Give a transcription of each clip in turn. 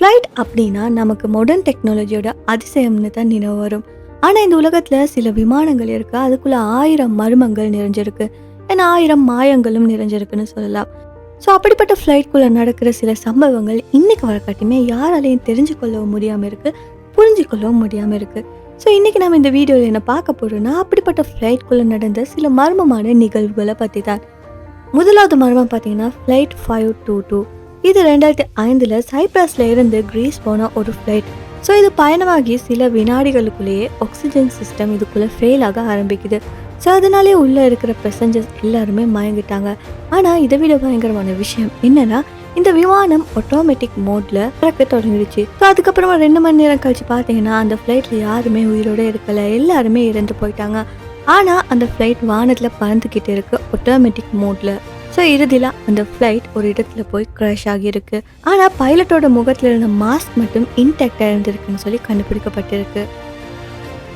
Flight அப்படின்னா நமக்கு modern டெக்னாலஜியோட அதிசயம்னு தான் நினைவு வரும். ஆனால் இந்த உலகத்தில் சில விமானங்கள் இருக்குது அதுக்குள்ள ஆயிரம் மர்மங்கள் நிறைஞ்சிருக்கு. ஏன்னா ஆயிரம் மாயங்களும் நிறைஞ்சிருக்குன்னு சொல்லலாம். ஸோ அப்படிப்பட்ட ஃப்ளைட்குள்ளே நடக்கிற சில சம்பவங்கள் இன்னைக்கு வரக்காட்டியுமே யாராலையும் தெரிஞ்சு கொள்ளவும் முடியாமல் இருக்குது புரிஞ்சு கொள்ளவும் முடியாமல் இருக்குது ஸோ இன்றைக்கி நம்ம இந்த வீடியோவில் என்ன பார்க்க போகிறோன்னா அப்படிப்பட்ட ஃப்ளைட்குள்ளே நடந்த சில மர்மமான நிகழ்வுகளை பற்றி தான் முதலாவது மர்மம் பார்த்தீங்கன்னா ஃப்ளைட் ஃபைவ் டூ டூ இது ரெண்டாயிரத்தி ஐந்தில் சைப்ரஸில் இருந்து கிரீஸ் போன ஒரு ஃப்ளைட் ஸோ இது பயணமாகி சில வினாடிகளுக்குள்ளேயே ஆக்சிஜன் சிஸ்டம் இதுக்குள்ளே ஃபெயில் ஆக ஆரம்பிக்குது. ஸோ அதனாலே உள்ளே இருக்கிற பெசஞ்சர்ஸ் எல்லாருமே மயங்கிட்டாங்க. ஆனால் இதை விட பயங்கரமான விஷயம் என்னன்னா இந்த விமானம் ஆட்டோமேட்டிக் மோட்ல பறக்க தொடங்கிடுச்சு. ஸோ அதுக்கப்புறமா ரெண்டு மணி நேரம் கழிச்சு பார்த்தீங்கன்னா அந்த ஃப்ளைட்ல யாருமே உயிரோட இருக்கல. எல்லாருமே இறந்து போயிட்டாங்க. ஆனால் அந்த ஃப்ளைட் வானத்தில் பறந்துக்கிட்டு இருக்கு ஆட்டோமேட்டிக் மோட்ல ஸோ இறுதியில் அந்த ஃப்ளைட் ஒரு இடத்துல போய் கிராஷ் ஆகியிருக்கு. ஆனால் பைலட்டோட முகத்தில் இருந்த மாஸ்க் மட்டும் இன்டாக்டாக இருந்திருக்குன்னு சொல்லி கண்டுபிடிக்கப்பட்டிருக்கு.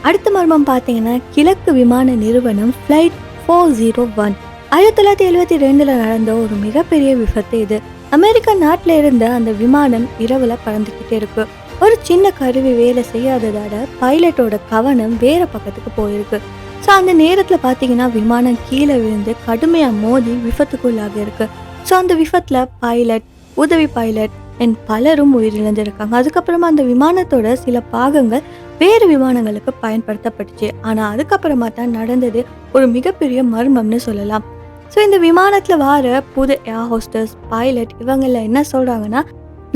அடுத்த மர்மம் பார்த்தீங்கன்னா கிழக்கு விமான நிறுவனம் ஃப்ளைட் ஃபோர் ஜீரோ ஒன் ஆயிரத்தி தொள்ளாயிரத்தி எழுபத்தி ரெண்டில் நடந்த ஒரு மிகப்பெரிய விபத்து இது. அமெரிக்கா நாட்டில் இருந்த அந்த விமானம் இரவில் பறந்துக்கிட்டே இருக்கு. ஒரு சின்ன கருவி வேலை செய்யாததால பைலட்டோட கவனம் வேற பக்கத்துக்கு போயிருக்கு. ஸோ அந்த நேரத்தில் பார்த்தீங்கன்னா விமானம் கீழே விழுந்து கடுமையாக மோதி விபத்துக்குள்ளாக இருக்கு ஸோ அந்த விபத்தில் பைலட் உதவி பைலட் அண்ட் பலரும் உயிரிழந்திருக்காங்க. அதுக்கப்புறமா அந்த விமானத்தோட சில பாகங்கள் வேறு விமானங்களுக்கு பயன்படுத்தப்பட்டுச்சு. ஆனால் அதுக்கப்புறமா தான் நடந்தது ஒரு மிகப்பெரிய மர்மம்னு சொல்லலாம். ஸோ இந்த விமானத்தில் வர புது ஏர் ஹோஸ்டர்ஸ் பைலட் இவங்களில் என்ன சொல்கிறாங்கன்னா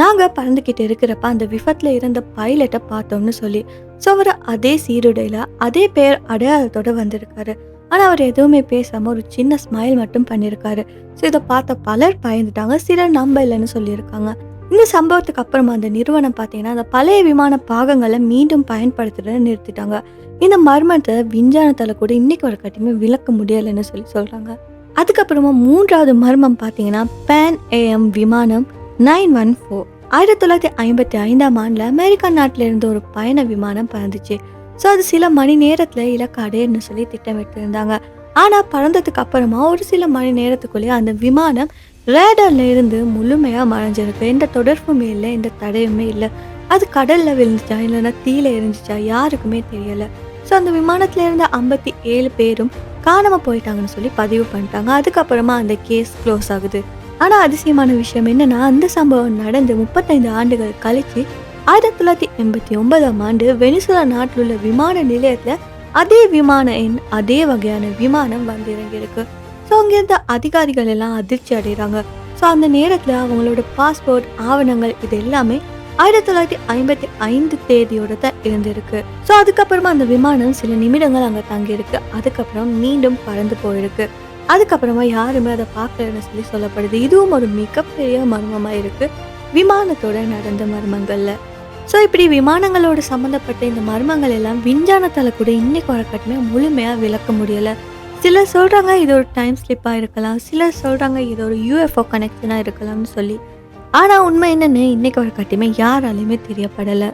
நாங்கள் பறந்துக்கிட்டு இருக்கிறப்ப அந்த விபத்தில் இருந்த பைலட்டை பார்த்தோம்னு சொல்லி ஸோ அவர் அதே சீருடையில் அதே பேர் அடையாளத்தோட வந்திருக்காரு. ஆனால் அவர் எதுவுமே பேசாமல் ஒரு சின்ன ஸ்மைல் மட்டும் பண்ணியிருக்காரு ஸோ இதை பார்த்த பலர் பயந்துட்டாங்க. சிலர் நம்ப இல்லைன்னு சொல்லியிருக்காங்க. இந்த சம்பவத்துக்கு அப்புறமா அந்த நிறுவனம் பார்த்தீங்கன்னா அந்த பழைய விமான பாகங்களை மீண்டும் பயன்படுத்துறத நிறுத்திட்டாங்க. இந்த மர்மத்தை விஞ்ஞானத்தால் கூட இன்னைக்கு ஒரு கட்டியுமே விளக்க முடியலைன்னு சொல்லி சொல்கிறாங்க அதுக்கப்புறமா மூன்றாவது மர்மம் பார்த்தீங்கன்னா பேன் ஏஎம் விமானம். Nine one four. ஆயிரத்தி தொள்ளாயிரத்தி ஐம்பத்தி ஐந்தாம் ஆண்டில் அமெரிக்கா நாட்டில் இருந்து ஒரு பயண விமானம் பறந்துச்சு. ஸோ அது சில மணி நேரத்தில் இலக்கு அடையணும்னு சொல்லி திட்டமிட்டு இருந்தாங்க ஆனால் பறந்ததுக்கு அப்புறமா ஒரு சில மணி நேரத்துக்குள்ளேயே அந்த விமானம் ரேடர்ல இருந்து முழுமையாக மறைஞ்சிருக்கு. எந்த தொடர்புமே இல்லை எந்த தடையுமே இல்லை. அது கடலில் விழுந்துச்சா இல்லைன்னா தீயில எரிஞ்சிச்சா யாருக்குமே தெரியலை. ஸோ அந்த விமானத்தில் இருந்த ஐம்பத்தி ஏழு பேரும் காணாமல் போயிட்டாங்கன்னு சொல்லி பதிவு பண்ணிட்டாங்க. அதுக்கப்புறமா அந்த கேஸ் க்ளோஸ் ஆகுது. ஆனால் அதிசயமான விஷயம் என்னன்னா அந்த சம்பவம் நடந்து முப்பத்தைந்து ஆண்டுகள் கழித்து ஆயிரத்தி தொள்ளாயிரத்தி எண்பத்தி ஒன்பதாம் ஆண்டு வெனிசுலா நாட்டில் உள்ள விமான நிலையத்தில் அதே விமான எண் அதே வகையான விமானம் வந்து இறங்கியிருக்கு ஸோ அங்கேருந்த அதிகாரிகள் எல்லாம் அதிர்ச்சி அடைகிறாங்க ஸோ அந்த நேரத்தில் அவங்களோட பாஸ்போர்ட் ஆவணங்கள் இது எல்லாமே ஆயிரத்தி தொள்ளாயிரத்தி ஐம்பத்தி ஐந்து தேதியோட தான் இருந்திருக்கு. ஸோ அதுக்கப்புறமா அந்த விமானம் சில நிமிடங்கள் அங்கே தங்கியிருக்கு. அதுக்கப்புறம் மீண்டும் பறந்து போயிருக்கு. அதுக்கப்புறமா யாருமே அதை பார்க்கலன்னு சொல்லி சொல்லப்படுது. இதுவும் ஒரு மிகப்பெரிய மர்மமாக இருக்குது விமானத்தோட நடந்த மர்மங்களில். ஸோ இப்படி விமானங்களோட சம்மந்தப்பட்ட இந்த மர்மங்கள் எல்லாம் விஞ்ஞானத்தால் கூட இன்னைக்கு வரக்கட்டுமே முழுமையாக விளக்க முடியலை. சிலர் சொல்கிறாங்க இது ஒரு டைம் ஸ்லிப்பாக இருக்கலாம். சிலர் சொல்கிறாங்க இது ஒரு யூஎஃப்ஓ கனெக்ஷனாக இருக்கலாம்னு சொல்லி. ஆனால் உண்மை என்னென்னு இன்னைக்கு வரக்கட்டுமே யாராலையுமே தெரியப்படலை.